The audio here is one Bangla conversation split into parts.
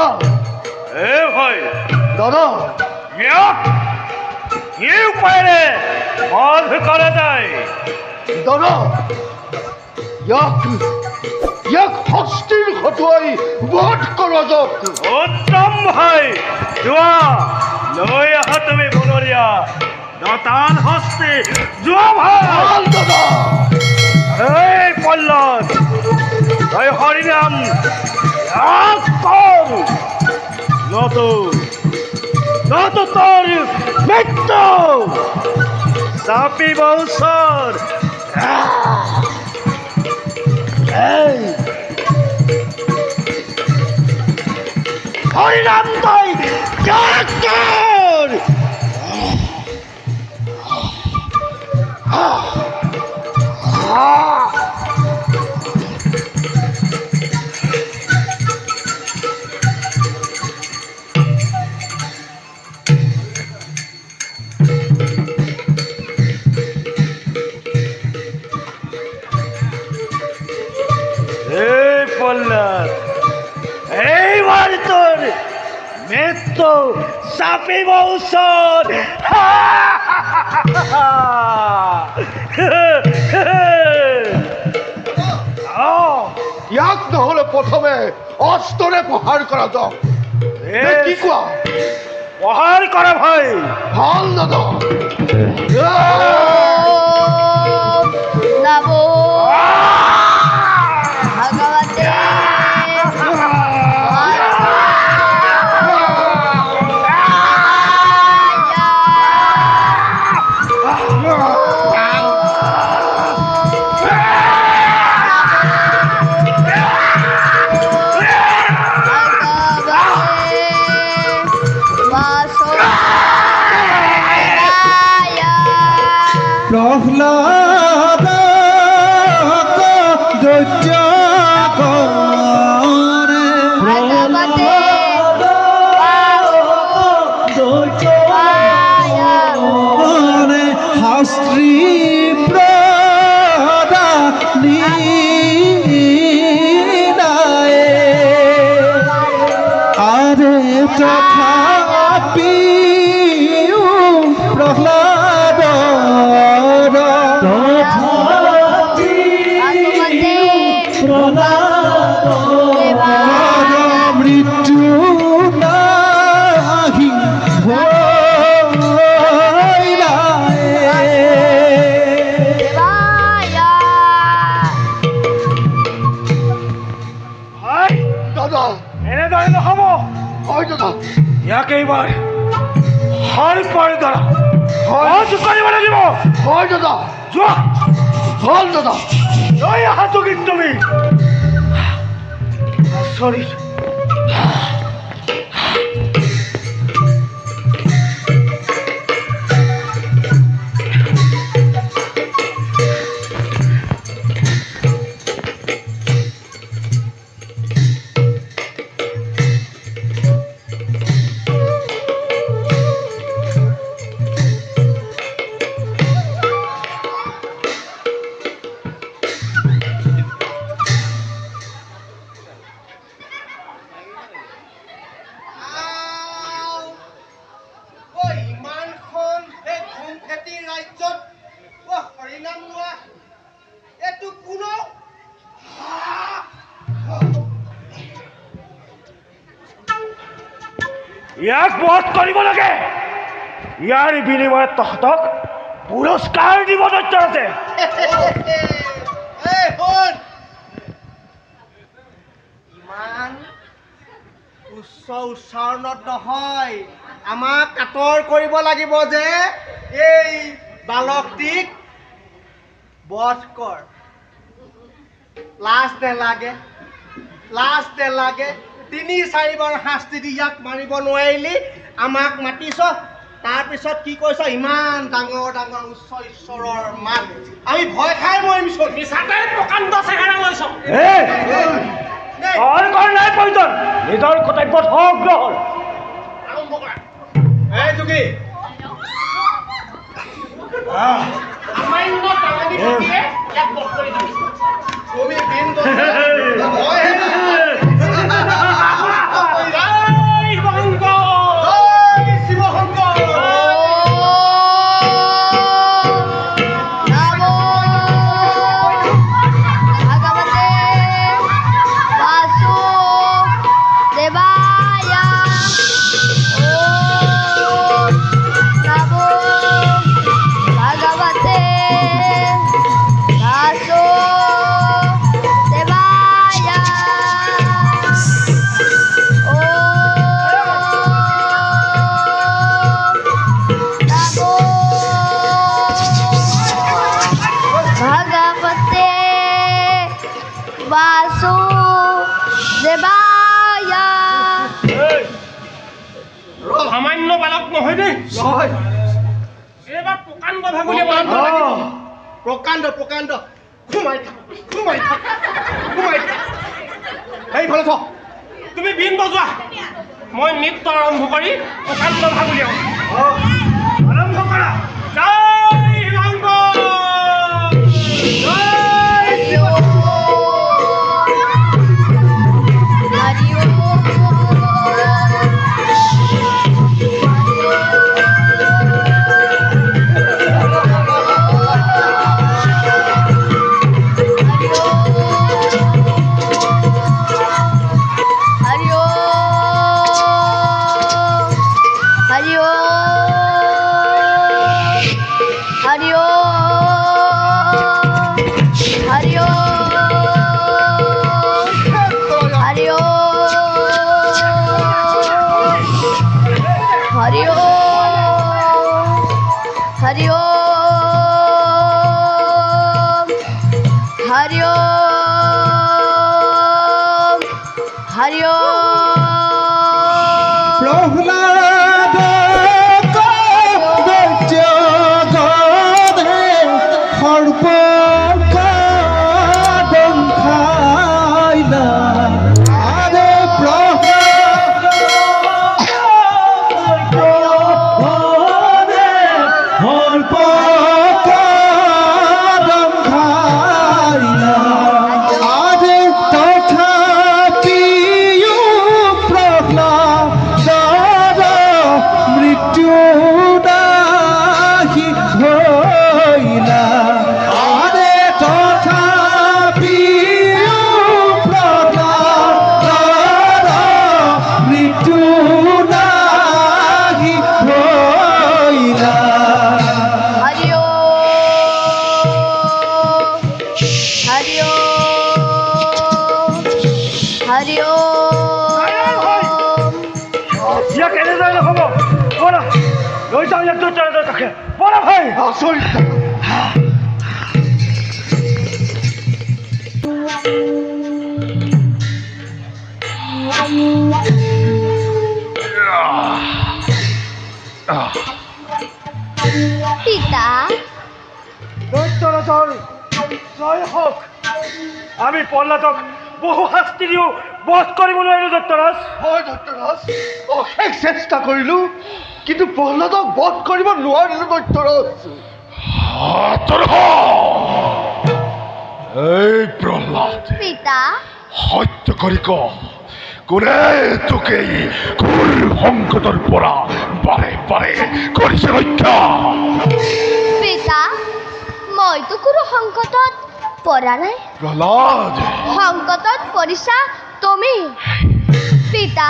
দাদা এ ভাই। দাদা কি উপায়েৰে বধ কৰা যায় দাদা ইয়াক ইয়াক হস্তিৰ হতুৱাই বধ উত্তম ভাই যোৱা। লৈ আহা তুমি বনৰীয়া। নতান হস্তি যোৱা ভাই। ভালো দাদা। এই পল্লৱ তই হৰিনাম কম নতু নতু তোৰ মৃত্যু। চাপিব ওচৰ এই। হৰিনাম তই ইয়াক কৰ এই পল্লৱ এইবাৰ তোৰ মৃত্যু ওচৰত আহ, ইয়াক নহলে প্ৰথমে অস্ত্ৰৰে প্ৰহাৰ কৰা যাওক নে কি কোৱা? পঢ়াৰ কৰা ভাই। ভালো দাদা। হাৰ কৰি হজ করে বলে লাগিব হয় দাদা। যোৱা ভালো দাদা। লৈ আহা যোগীন তুমি। চৰি বধ কৰিব লাগে। ইয়াৰ বিনিময়ত তহঁতক পুৰস্কাৰ দিব দৈত্য আছে। ইমান উচ্চ উচ্চাৰণত নহয় আমাক কাতৰ কৰিব লাগিব যে এই বালকটিক বধ কৰ। লাজ নেলাগে লাজ নেলাগে। তিনি চাৰিবাৰ শাস্তি দি ইয়াক মাৰিব নোৱাৰিলি আমাক মাতিছ। তাৰপিছত কি কৈছ? ইমান ডাঙৰ ডাঙৰ উচ্চ ঈশ্বৰৰ মাত আমি ভয় খাই মৰিছো মিছাতে প্ৰকাণ্ড চেহেৰা লৈছ এই তই কৰ নাই প্ৰয়োজন নিজৰ কৰ্তব্যত অগ্ৰহৰ আৰম্ভ কৰা। এই যোগী। সামান্য টাঙানি থাকিলে ইয়াক বধ কৰি দিবি। তুমি বিন বাসুদেবায় সামান্য বালক নহয় দেই। নহয়। এইবাৰ প্ৰকাণ্ড লাগিব প্ৰকাণ্ড। প্ৰকাণ্ড সোমাই থাক সোমাই থাক সোমাই থাক। সেইফালে থ তুমি বিন বজোৱা। মই নৃত্য আৰম্ভ কৰি প্ৰকাণ্ড ভাগুলীয়াও हरि ओम हरि ओम পিতা। দৈত্যরাজর জয় হোক। আমি পল্লাতক বহু শাস্তিও বধ করিব নোৱাৰিলো দত্তৰাজ হয় দত্তৰাজ অশেষ চেষ্টা কৰিলো কিন্তু পল্লাতক বধ কৰিব নোৱাৰিলো দত্তৰাজ এই প্রহ্লাদ। পিতা। হত্য করি করে তোকে ঘুর ভঙ্কতর পরা বারে বারে করিছে রক্ষা। পিতা মই তো কোনো সংকটত পৰা নাই। প্ৰহ্লাদ সংকটত পৰিছা তুমি। পিতা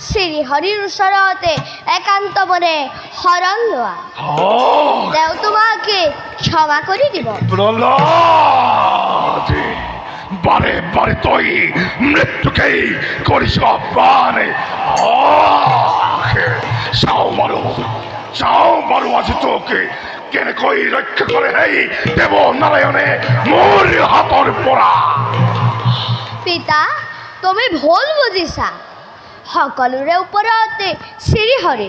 শ্রী হরির সরতে একান্ত মনে হরণ লোয়া দেও তোমাকে ক্ষমা করে দিব। বারে বারে তুই মৃত্যুকে করিস অপমানে। চাও মারো চাও মারো আজ তোকে। কেনেকৈ কই রক্ষা করে হেই দেব নারায়ণে মোর হাতর পড়া। পিতা তুমি ভুল বুঝিসা সকলোৰে ওপৰতে শ্ৰীহৰি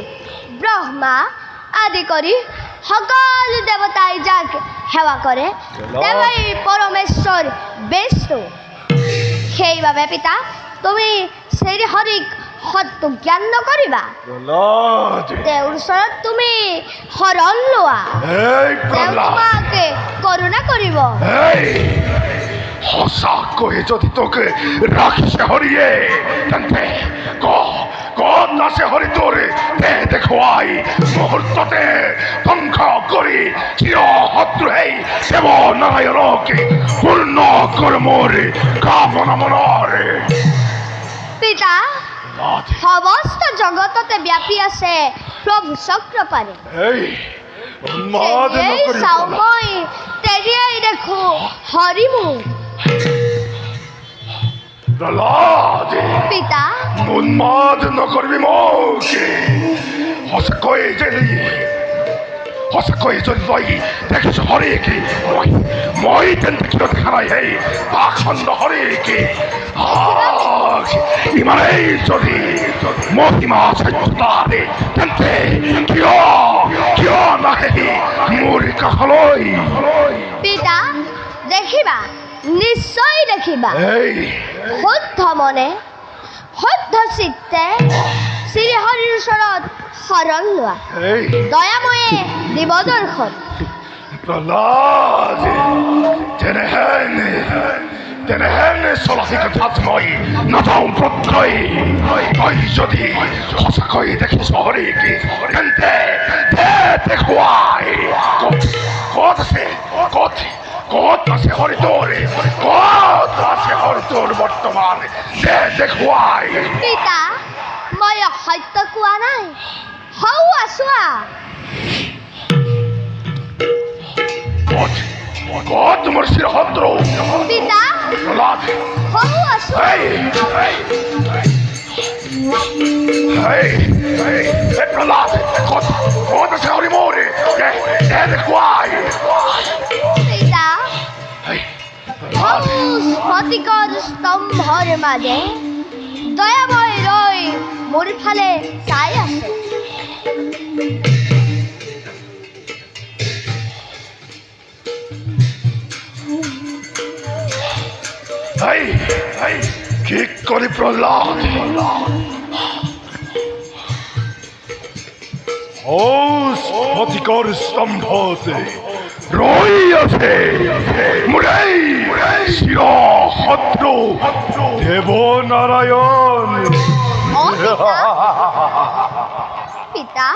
ব্ৰহ্মা আদি কৰি সকল দেৱতাই যাক সেৱা কৰে তেওঁই পৰমেশ্বৰ বিষ্ণু সেইবাবে পিতা তুমি শ্ৰীহৰিক সত্য জ্ঞান নকৰিবা তেওঁৰ ওচৰত তুমি শৰণ লোৱা তেওঁ তোমাকে কৰোণা কৰিব সঁচাকৈ যদি তোকে ৰাখিছে হৰিয়ে তেন্তে হাতে খোয়াই মুহূর্ততে ধ্বংস করি চির হত্রহেই দেব নারায়ণকে পূর্ণ কর্মরে কামনা মনরে পিতা সমস্ত জগততে ব্যাপী আছে প্রভু চক্র পারে এই উন্মাদ নকরি সময় তেরিয়াই প্রহ্লাদে! পিতা! উন্মাদ নগর বিমোষে হসকয়ে জেলি? হসকয়ে জল্লই দেখছ হরেকে মই মই তেন দেখিল খারাই হে পাখন্ড হরেকে আজ ইমানেই যদি মহিমা সত্যতারে তেন্তে কিয় কিয় নাহে মোৰ কাষলৈ পিতা দেখিবা নিশ্চয় দেখিবা। শুদ্ধ মনে শুদ্ধ চিত্তে শ্ৰীহৰিৰ ওচৰত শৰণ লোৱা। দয়াময়ে দিব দৰ্শন তেনেহেন তেনেহেন চলাচি কথাত মই নাযাওঁ প্ৰত্যয়। তই যদি সঁচাকৈ দেখিছ হৰিকি তেন্তে দে দেখুৱাই ক'ত ক'ত আছে ক'ত? ক'ত আছে হৰিটোৰ ক'ত আছে হৰিটোৰ বৰ্তমান দে দেখুৱাই পিতা মই অসত্য কোৱা নাই হৌ আছোৱা ক'ত মোৰ শিৰশত্ৰু পিতা হৌ আছোৱা Hey! Hey! Hey! Prahlad! Kot! Kot আছে হৰি মোৰে! দে! দে দেখুৱাই! পিতা Hey! স্ফটিকৰ স্তম্ভৰ মাজে দয়াময় ৰৈ মোৰ ফালে চাই আছে Hey! Hey! কি কৰি প্ৰহ্লাদ? ও শিৰ শত্ৰু দেৱ নাৰায়ণ অ পিতা?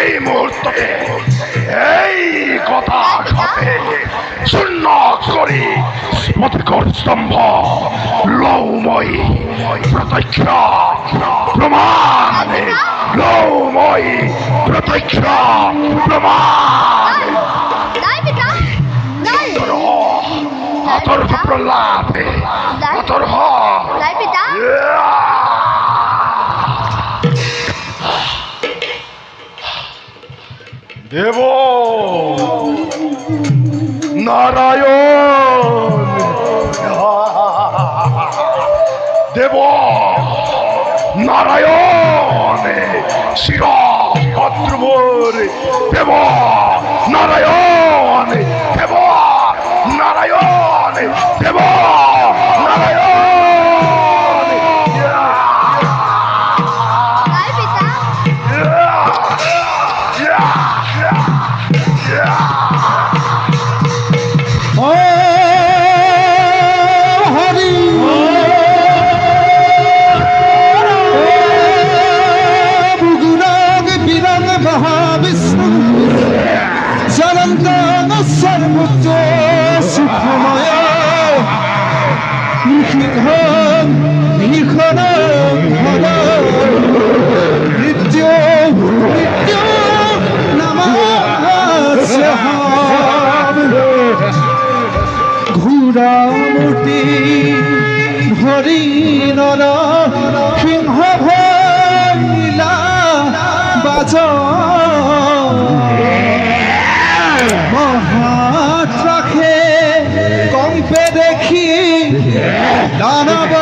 এই মুহূর্তে এই কথা ঘটে শূন্য করি স্মতিকর স্তম্ভ লৌময়ী প্রত্যক্ষ প্রমাণ লৌময়ী প্রত্যক্ষ প্রমাণ। নাই পিতা নাই দেব। নারায়ণ। দেব। নারায়ণ। শির ভদ্রমোর দেব। মহাত্ৰাসে কম্পে দেখি দানৱ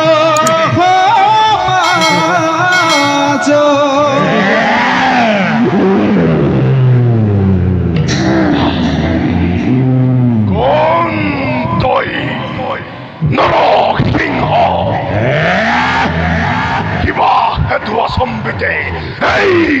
সমাজ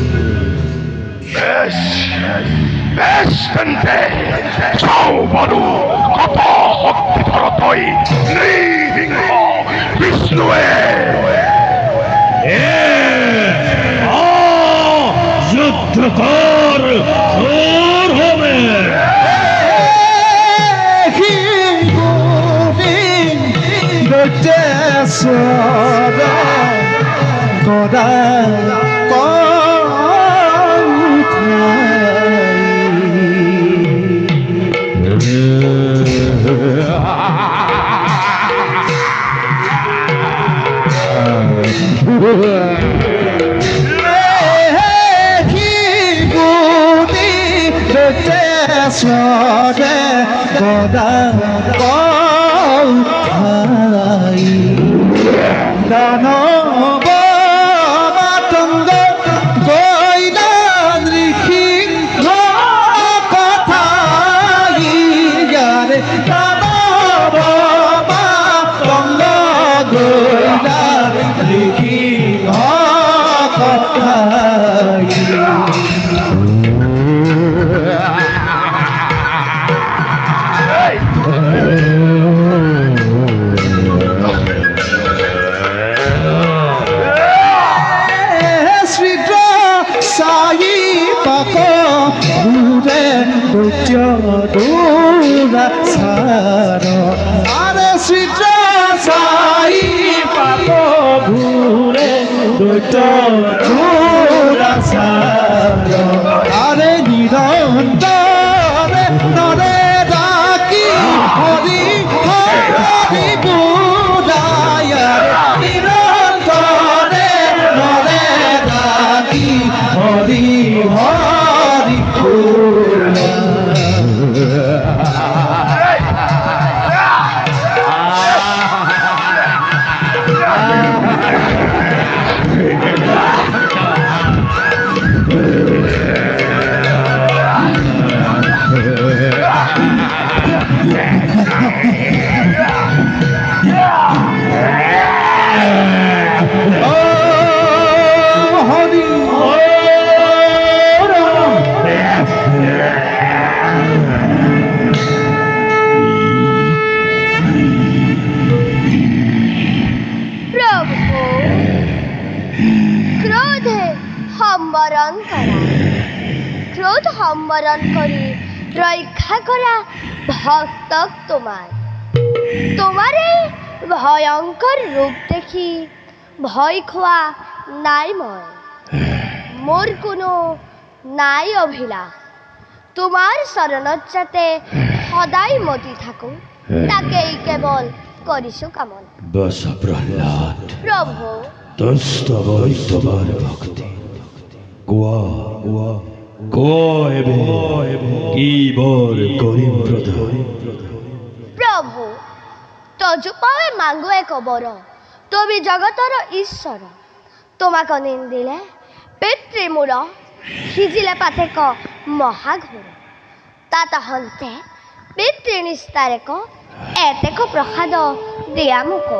বেশ বেশ তেন্তে যাও বলু কত অগ্নিভরতই নৃহিংহ বিষ্ণুয়ে যুদ্ধ কর ঘোর হবে সদা গদায় গদা ভাই Victor. রূপ দেখি ভয় খোয়া নাই ময় মোর কোনো নাই অভিলা তোমার চৰণত সদাই মতি থাকো তাকেই কেবল করিছো কামন। বস প্রহ্লাদ। প্ৰভু তস্তবই তোমার ভক্তি। কোয়া কোয়া কোয়া এবং কি বর করিম প্রধান। ତଜୁପାଏ ମାଗୁ ଏକ ବର ତୁମେ ଜଗତର ଈଶ୍ୱର ତୁମାକ ନିନ୍ଦିଲେ ପିତୃମୂଳ ସିଝିଲେ ପାତେକ ମହାଘୋର ତାତ ହନ୍ତେ ପିତୃନିସ୍ତାରେକ ଏତେକ ପ୍ରସାଦ ଦିଆମୁକ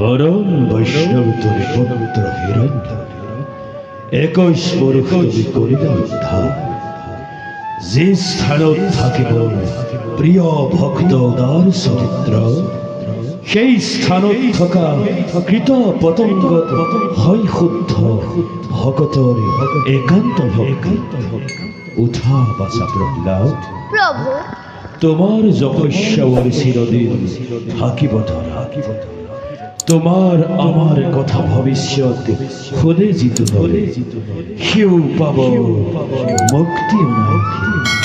পরম বৈষ্ণব তোরে পবিত্র হিরণ্য একৈশ বরষ তুমি করিলা উদ্ধার যে স্থানত থাকিব প্রিয় ভক্ত উদার চরিত্র সেই স্থানত থকা কৃত পতংগত হয় শুদ্ধ ভকতৰ একান্ত ভক্ত। উঠা বাচা প্ৰহ্লাদ প্ৰভু। তোমাৰ যশস্যাৱৰ চিৰদিন থাকিব ধৰা। তোমাৰ আমাৰ কথা ভৱিষ্যত সোধে যিটো ধৰে সিও পাব মুক্তি অনাই।